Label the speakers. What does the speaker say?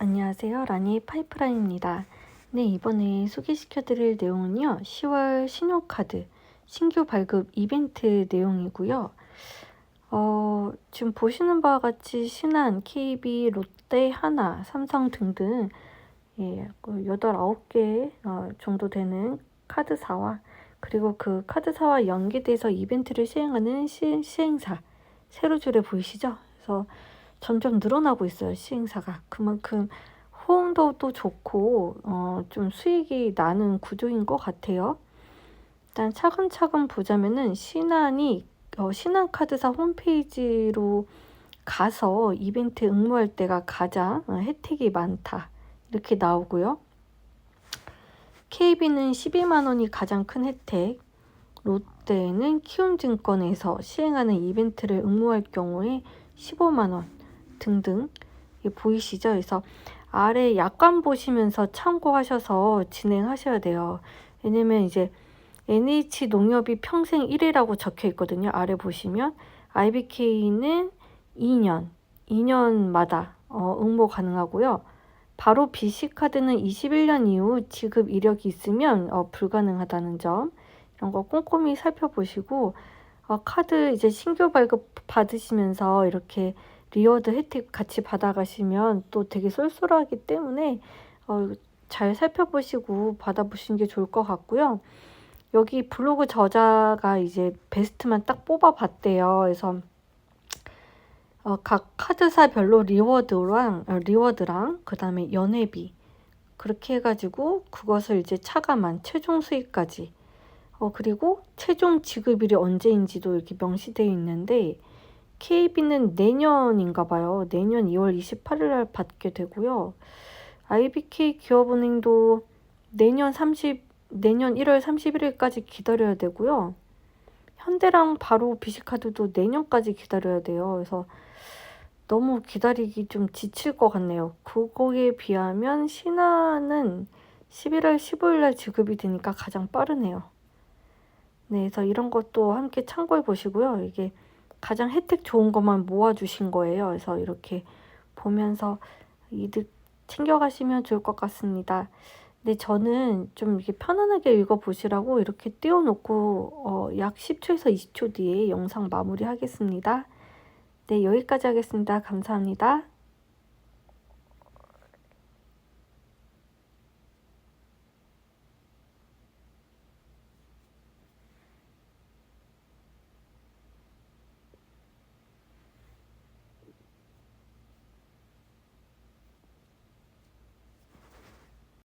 Speaker 1: 안녕하세요. 라니 파이프라인입니다. 네, 이번에 소개시켜 드릴 내용은요. 10월 신용카드 신규 발급 이벤트 내용이고요. 어, 지금 보시는 바와 같이 신한, KB, 롯데, 하나, 삼성 등등 예, 그 8, 9개 어, 정도 되는 카드사와 그리고 그 카드사와 연계돼서 이벤트를 시행하는 시, 시행사 세로 줄에 보이시죠? 그래서 점점 늘어나고 있어요, 시행사가. 그만큼 호응도도 좋고, 어, 좀 수익이 나는 구조인 것 같아요. 일단 차근차근 보자면은 신한이, 어, 신한카드사 홈페이지로 가서 이벤트 응모할 때가 가장 어, 혜택이 많다. 이렇게 나오고요. KB는 12만 원이 가장 큰 혜택, 롯데는 키움증권에서 시행하는 이벤트를 응모할 경우에 15만 원, 등등 예, 보이시죠? 그래서 아래 약관 보시면서 참고하셔서 진행하셔야 돼요. 왜냐면 이제 NH 농협이 평생 1회라고 적혀 있거든요. 아래 보시면 IBK는 2년, 2년마다 어, 응모 가능하고요. 바로 BC카드는 21년 이후 지급 이력이 있으면 어, 불가능하다는 점 이런 거 꼼꼼히 살펴보시고 어, 카드 이제 신규 발급 받으시면서 이렇게 리워드 혜택 같이 받아가시면 또 되게 쏠쏠하기 때문에 어, 잘 살펴보시고 받아보시는 게 좋을 것 같고요. 여기 블로그 저자가 이제 베스트만 딱 뽑아봤대요. 그래서 어, 각 카드사별로 리워드랑 어, 리워드랑 그 다음에 연회비 그렇게 해가지고 그것을 이제 차감한 최종 수익까지 어, 그리고 최종 지급일이 언제인지도 이렇게 명시되어 있는데 KB는 내년인가 봐요. 내년 2월 28일 날 받게 되고요. IBK 기업은행도 내년 30 내년 1월 31일까지 기다려야 되고요. 현대랑 바로 비시카드도 내년까지 기다려야 돼요. 그래서 너무 기다리기 좀 지칠 것 같네요. 그거에 비하면 신한은 11월 15일 날 지급이 되니까 가장 빠르네요. 네, 그래서 이런 것도 함께 참고해 보시고요. 이게 가장 혜택 좋은 것만 모아주신 거예요. 그래서 이렇게 보면서 이득 챙겨가시면 좋을 것 같습니다. 근데 저는 좀 이렇게 편안하게 읽어보시라고 이렇게 띄워놓고 어, 약 10초에서 20초 뒤에 영상 마무리 하겠습니다. 네, 여기까지 하겠습니다. 감사합니다.